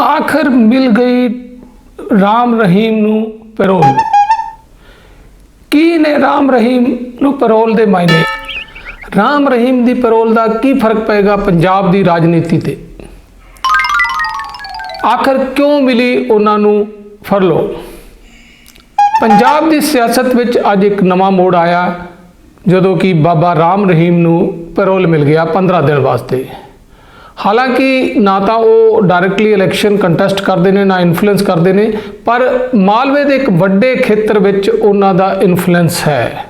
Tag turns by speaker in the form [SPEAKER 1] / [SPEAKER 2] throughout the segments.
[SPEAKER 1] ਆਖਰ ਮਿਲ ਗਈ ਰਾਮ ਰਹੀਮ ਨੂੰ ਪੈਰੋਲ। ਕੀ ਨੇ ਰਾਮ ਰਹੀਮ ਨੂੰ ਪੈਰੋਲ ਦੇ ਮਾਇਨੇ? ਰਾਮ ਰਹੀਮ ਦੀ ਪੈਰੋਲ ਦਾ ਕੀ ਫ਼ਰਕ ਪਏਗਾ ਪੰਜਾਬ ਦੀ ਰਾਜਨੀਤੀ ਤੇ? ਆਖਰ ਕਿਉਂ ਮਿਲੀ ਉਹਨਾਂ ਨੂੰ ਫਰਲੋ? ਪੰਜਾਬ ਦੀ ਸਿਆਸਤ ਵਿੱਚ ਅੱਜ ਇੱਕ ਨਵਾਂ ਮੋੜ ਆਇਆ, ਜਦੋਂ ਕਿ ਬਾਬਾ ਰਾਮ ਰਹੀਮ ਨੂੰ ਪੈਰੋਲ ਮਿਲ ਗਿਆ 15 ਦਿਨ ਵਾਸਤੇ। ਹਾਲਾਂਕਿ ਨਾ ਤਾਂ ਉਹ ਡਾਇਰੈਕਟਲੀ ਇਲੈਕਸ਼ਨ ਕੰਟੈਸਟ ਕਰਦੇ ਨੇ, ਨਾ ਇਨਫਲੂਐਂਸ ਕਰਦੇ ਨੇ, ਪਰ ਮਾਲਵੇ ਦੇ ਇੱਕ ਵੱਡੇ ਖੇਤਰ ਵਿੱਚ ਉਹਨਾਂ ਦਾ ਇਨਫਲੂਐਂਸ ਹੈ।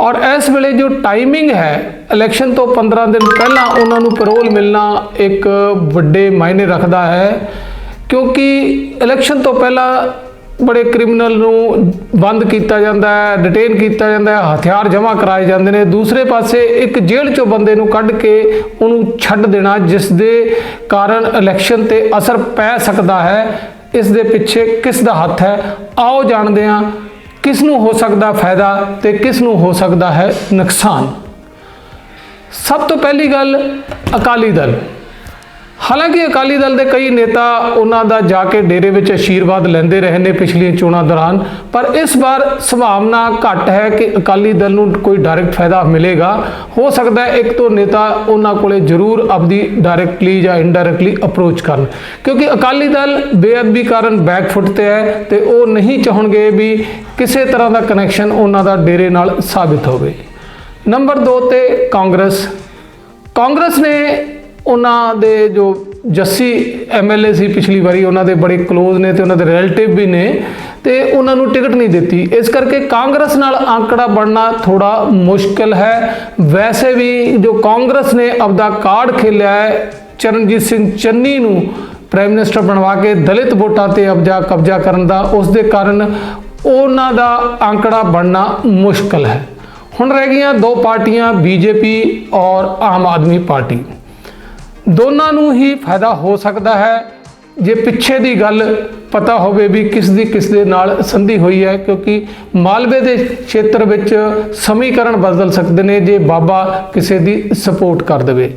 [SPEAKER 1] ਔਰ ਇਸ ਵੇਲੇ ਜੋ ਟਾਈਮਿੰਗ ਹੈ ਇਲੈਕਸ਼ਨ ਤੋਂ 15 ਦਿਨ ਪਹਿਲਾਂ ਉਹਨਾਂ ਨੂੰ ਪੈਰੋਲ ਮਿਲਣਾ ਇੱਕ ਵੱਡੇ ਮਾਇਨੇ ਰੱਖਦਾ ਹੈ, ਕਿਉਂਕਿ ਇਲੈਕਸ਼ਨ ਤੋਂ ਪਹਿਲਾਂ ਬੜੇ ਕ੍ਰਿਮੀਨਲ ਨੂੰ ਬੰਦ ਕੀਤਾ ਜਾਂਦਾ ਹੈ ਡਿਟੇਨ ਕੀਤਾ ਜਾਂਦਾ ਹੈ, ਹਥਿਆਰ ਜਮ੍ਹਾਂ ਕਰਾਏ ਜਾਂਦੇ ਨੇ। ਦੂਸਰੇ ਪਾਸੇ ਇੱਕ ਜੇਲ੍ਹ ਚੋਂ ਬੰਦੇ ਨੂੰ ਕੱਢ ਕੇ ਉਹਨੂੰ ਛੱਡ ਦੇਣਾ, ਜਿਸ ਦੇ ਕਾਰਨ ਇਲੈਕਸ਼ਨ ਤੇ ਅਸਰ ਪੈ ਸਕਦਾ ਹੈ। ਇਸ ਦੇ ਪਿੱਛੇ ਕਿਸ ਦਾ ਹੱਥ ਹੈ? ਆਓ ਜਾਣਦੇ ਹਾਂ, ਕਿਸ ਨੂੰ ਹੋ ਸਕਦਾ ਫਾਇਦਾ ਤੇ ਕਿਸ ਨੂੰ ਹੋ ਸਕਦਾ ਹੈ ਨੁਕਸਾਨ। ਸਭ ਤੋਂ ਪਹਿਲੀ ਗੱਲ ਅਕਾਲੀ ਦਲ। ਹਾਲਾਂਕਿ ਅਕਾਲੀ ਦਲ ਦੇ ਕਈ ਨੇਤਾ ਉਹਨਾਂ ਦਾ ਜਾ ਕੇ ਡੇਰੇ ਵਿੱਚ ਆਸ਼ੀਰਵਾਦ ਲੈਂਦੇ ਰਹੇ ਨੇ ਪਿਛਲੀਆਂ ਚੋਣਾਂ ਦੌਰਾਨ, ਪਰ ਇਸ ਵਾਰ ਸੰਭਾਵਨਾ ਘੱਟ ਹੈ ਕਿ ਅਕਾਲੀ ਦਲ ਨੂੰ ਕੋਈ ਡਾਇਰੈਕਟ ਫਾਇਦਾ ਮਿਲੇਗਾ। ਹੋ ਸਕਦਾ ਹੈ ਇੱਕ ਤੋਂ ਨੇਤਾ ਉਹਨਾਂ ਕੋਲੇ ਜ਼ਰੂਰ ਆਪਦੀ ਡਾਇਰੈਕਟਲੀ ਜਾਂ ਇਨਡਾਇਰੈਕਟਲੀ ਅਪਰੋਚ ਕਰਨ, ਕਿਉਂਕਿ ਅਕਾਲੀ ਦਲ ਬੇਅਦਬੀ ਕਾਰਨ ਬੈਕਫੁੱਟ ਤੇ ਹੈ ਤੇ ਉਹ ਨਹੀਂ ਚਾਹਣਗੇ ਵੀ ਕਿਸੇ ਤਰ੍ਹਾਂ ਦਾ ਕਨੈਕਸ਼ਨ ਉਹਨਾਂ ਦਾ ਡੇਰੇ ਨਾਲ ਸਾਬਿਤ ਹੋਵੇ। ਨੰਬਰ 2 ਤੇ ਕਾਂਗਰਸ। ਕਾਂਗਰਸ ਨੇ ਉਹਨਾਂ ਦੇ ਜੋ ਜੱਸੀ ਐਮਐਲਏ ਸੀ ਪਿਛਲੀ ਵਾਰੀ ਉਹਨਾਂ ਦੇ ਬੜੇ ক্লোਜ਼ ਨੇ ਤੇ ਉਹਨਾਂ ਦੇ ਰਿਲੇਟਿਵ ਵੀ ਨੇ, ਤੇ ਉਹਨਾਂ ਨੂੰ ਟਿਕਟ ਨਹੀਂ ਦਿੱਤੀ। ਇਸ ਕਰਕੇ ਕਾਂਗਰਸ ਨਾਲ ਅੰਕੜਾ ਬਣਨਾ ਥੋੜਾ ਮੁਸ਼ਕਲ ਹੈ। ਵੈਸੇ ਵੀ ਜੋ ਕਾਂਗਰਸ ਨੇ ਆਪਦਾ ਕਾਰਡ ਖੇਲਿਆ ਹੈ, ਚਰਨਜੀਤ ਸਿੰਘ ਚੰਨੀ ਨੂੰ ਪ੍ਰਾਈਮ ਮਿਨਿਸਟਰ ਬਣਵਾ ਕੇ ਦਲਿਤ ਵੋਟਾਂ ਤੇ ਆਪਜਾ ਕਬਜ਼ਾ ਕਰਨ ਦਾ, ਉਸ ਦੇ ਕਾਰਨ ਉਹਨਾਂ ਦਾ ਅੰਕੜਾ ਬਣਨਾ ਮੁਸ਼ਕਲ ਹੈ। ਹੁਣ ਰਹਿ ਗਈਆਂ ਦੋ ਪਾਰਟੀਆਂ, ਬੀਜੇਪੀ ਔਰ ਆਮ ਆਦਮੀ ਪਾਰਟੀ। ਦੋਨਾਂ ਨੂੰ ਹੀ ਫਾਇਦਾ ਹੋ ਸਕਦਾ ਹੈ। ਜੇ ਪਿੱਛੇ ਦੀ ਗੱਲ ਪਤਾ ਹੋਵੇ ਵੀ ਕਿਸ ਦੀ ਕਿਸ ਦੇ ਨਾਲ ਸੰਧੀ ਹੋਈ ਹੈ, ਕਿਉਂਕਿ ਮਾਲਵੇ ਦੇ ਖੇਤਰ ਵਿੱਚ ਸਮੀਕਰਨ ਬਦਲ ਸਕਦੇ ਨੇ, ਜੇ ਬਾਬਾ ਕਿਸੇ ਦੀ ਸਪੋਰਟ ਕਰ ਦੇਵੇ।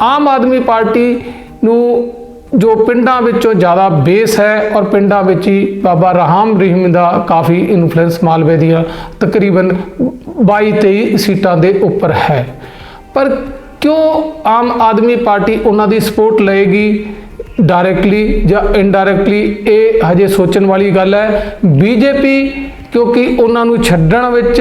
[SPEAKER 1] ਆਮ ਆਦਮੀ ਪਾਰਟੀ ਨੂੰ ਜੋ ਪਿੰਡਾਂ ਵਿੱਚੋਂ ਜ਼ਿਆਦਾ ਬੇਸ ਹੈ ਔਰ ਪਿੰਡਾਂ ਵਿੱਚ ਹੀ ਬਾਬਾ ਰਾਮ ਰਹੀਮ ਦਾ ਕਾਫੀ ਇਨਫਲੂਐਂਸ ਮਾਲਵੇ ਦੀਆਂ ਤਕਰੀਬਨ 22 23 ਸੀਟਾਂ ਦੇ ਉੱਪਰ ਹੈ। ਪਰ ਕਿਉਂ ਆਮ ਆਦਮੀ ਪਾਰਟੀ ਉਹਨਾਂ ਦੀ ਸਪੋਰਟ ਲਏਗੀ ਡਾਇਰੈਕਟਲੀ ਜਾਂ ਇਨਡਾਇਰੈਕਟਲੀ ਇਹ ਹਜੇ ਸੋਚਣ ਵਾਲੀ ਗੱਲ ਹੈ। ਬੀਜੇਪੀ ਕਿਉਂਕਿ ਉਹਨਾਂ ਨੂੰ ਛੱਡਣ ਵਿੱਚ,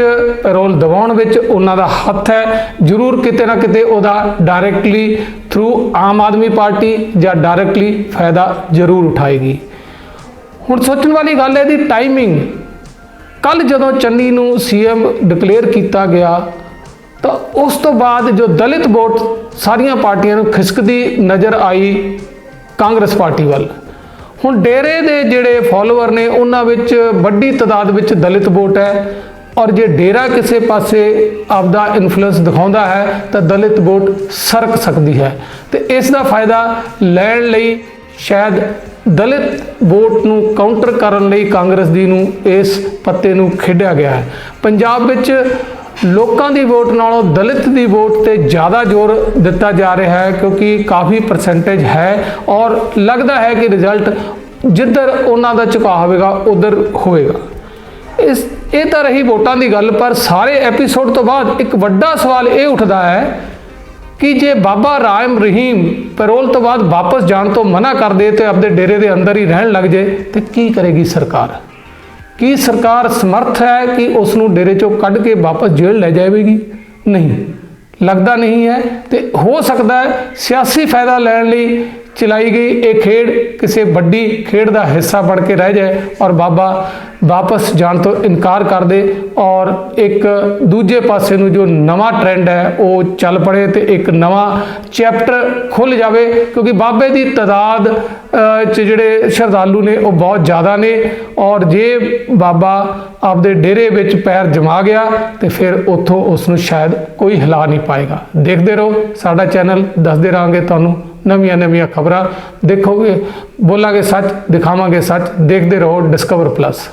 [SPEAKER 1] ਰੋਲ ਦਿਵਾਉਣ ਵਿੱਚ ਉਹਨਾਂ ਦਾ ਹੱਥ ਹੈ। ਜ਼ਰੂਰ ਕਿਤੇ ਨਾ ਕਿਤੇ ਉਹਦਾ directly through Aam Aadmi party ਜਾਂ ਡਾਇਰੈਕਟਲੀ ਫਾਇਦਾ ਜ਼ਰੂਰ ਉਠਾਏਗੀ। ਹੁਣ ਸੋਚਣ ਵਾਲੀ ਗੱਲ ਹੈ ਦੀ ਟਾਈਮਿੰਗ ਕੱਲ ਜਦੋਂ ਚੰਨੀ ਨੂੰ ਸੀਐਮ ਡਿਕਲੇਅਰ ਕੀਤਾ ਗਿਆ ਤਾਂ ਉਸ ਤੋਂ ਬਾਅਦ ਜੋ ਦਲਿਤ ਵੋਟ ਸਾਰੀਆਂ ਪਾਰਟੀਆਂ ਨੂੰ ਖਿਸਕਦੀ ਨਜ਼ਰ ਆਈ ਕਾਂਗਰਸ ਪਾਰਟੀ ਵੱਲ। ਹੁਣ ਡੇਰੇ ਦੇ ਜਿਹੜੇ ਫਾਲੋਅਰ ਨੇ, ਉਹਨਾਂ ਵਿੱਚ ਵੱਡੀ ਤਾਦਾਦ ਵਿੱਚ ਦਲਿਤ ਵੋਟ ਹੈ ਔਰ ਜੇ ਡੇਰਾ ਕਿਸੇ ਪਾਸੇ ਆਪਦਾ ਇਨਫਲੂਐਂਸ ਦਿਖਾਉਂਦਾ ਹੈ, ਤਾਂ ਦਲਿਤ ਵੋਟ ਸਰਕ ਸਕਦੀ ਹੈ। ਤੇ ਇਸ ਦਾ ਫਾਇਦਾ ਲੈਣ ਲਈ ਸ਼ਾਇਦ ਦਲਿਤ ਵੋਟ ਨੂੰ ਕਾਊਂਟਰ ਕਰਨ ਲਈ ਕਾਂਗਰਸ ਦੀ ਨੂੰ ਇਸ ਪੱਤੇ ਨੂੰ ਖੇਡਿਆ ਗਿਆ ਹੈ। ਪੰਜਾਬ ਵਿੱਚ ਲੋਕਾਂ ਦੀ ਵੋਟ ਨਾਲੋਂ ਦਲਿਤ ਦੀ ਵੋਟ ਤੇ ਜ਼ਿਆਦਾ ਜ਼ੋਰ ਦਿੱਤਾ ਜਾ ਰਿਹਾ ਹੈ ਕਿਉਂਕਿ ਕਾਫੀ ਪਰਸੈਂਟੇਜ ਹੈ ਔਰ ਲੱਗਦਾ ਹੈ ਕਿ ਰਿਜ਼ਲਟ ਜਿੱਧਰ ਉਹਨਾਂ ਦਾ ਝੁਕਾਅ ਹੋਵੇਗਾ, ਉਧਰ ਹੋਵੇਗਾ। ਇਸ, ਇਹ ਤਾਂ ਰਹੀ ਵੋਟਾਂ ਦੀ ਗੱਲ, ਪਰ ਸਾਰੇ ਐਪੀਸੋਡ ਤੋਂ ਬਾਅਦ ਇੱਕ ਵੱਡਾ ਸਵਾਲ ਇਹ ਉੱਠਦਾ ਹੈ ਕਿ ਜੇ ਬਾਬਾ ਰਾਮ ਰਹੀਮ ਪੈਰੋਲ ਤੋਂ ਬਾਅਦ ਵਾਪਸ ਜਾਣ ਤੋਂ ਮਨਾ ਕਰ ਦੇ ਤੇ ਆਪਦੇ ਡੇਰੇ ਦੇ ਅੰਦਰ ਹੀ ਰਹਿਣ ਲੱਗ ਜੇ, ਤੇ ਕੀ ਕਰੇਗੀ ਸਰਕਾਰ? ਕੀ ਸਰਕਾਰ ਸਮਰਥ ਹੈ ਕਿ ਉਸ ਨੂੰ ਡੇਰੇ ਚੋਂ ਕੱਢ ਕੇ ਵਾਪਸ ਜੇਲ੍ਹ ਲੈ ਜਾਵੇਗੀ? ਨਹੀਂ। ਲੱਗਦਾ ਨਹੀਂ ਹੈ ਤੇ ਹੋ ਸਕਦਾ ਹੈ ਸਿਆਸੀ ਫਾਇਦਾ ਲੈਣ ਲਈ ਚਲਾਈ ਗਈ। ਇਹ ਖੇਡ ਕਿਸੇ ਵੱਡੀ ਖੇਡ ਦਾ ਹਿੱਸਾ ਬਣ ਕੇ ਰਹਿ ਜਾਏ ਔਰ ਬਾਬਾ ਵਾਪਸ ਜਾਣ ਤੋਂ ਇਨਕਾਰ ਕਰ ਦੇ ਔਰ ਇੱਕ ਦੂਜੇ ਪਾਸੇ ਨੂੰ ਜੋ ਨਵਾਂ ਟ੍ਰੈਂਡ ਹੈ, ਉਹ ਚੱਲ ਪੜੇ ਤੇ ਇੱਕ ਨਵਾਂ ਚੈਪਟਰ ਖੁੱਲ ਜਾਵੇ ਕਿਉਂਕਿ ਬਾਬੇ ਦੀ ਤਾਦਾਦ ਚ ਜਿਹੜੇ ਸ਼ਰਧਾਲੂ ਨੇ, ਉਹ ਬਹੁਤ ਜ਼ਿਆਦਾ ਨੇ ਔਰ ਜੇ ਬਾਬਾ ਆਪਦੇ ਡੇਰੇ ਵਿੱਚ ਪੈਰ ਜਮਾ ਗਿਆ ਤੇ ਫਿਰ ਉੱਥੋਂ ਉਸ ਨੂੰ ਸ਼ਾਇਦ ਕੋਈ ਹਿਲਾ ਨਹੀਂ ਪਾਏਗਾ। ਦੇਖਦੇ ਰਹੋ ਸਾਡਾ ਚੈਨਲ ਦੱਸਦੇ ਰਹਾਂਗੇ ਤੁਹਾਨੂੰ। ਨਵੀਆਂ ਨਵੀਆਂ ਖਬਰਾਂ ਦੇਖੋਗੇ ਬੋਲਾਂਗੇ ਸੱਚ ਦਿਖਾਵਾਂਗੇ ਸੱਚ ਦੇਖਦੇ ਰਹੋ ਡਿਸਕਵਰ ਪਲੱਸ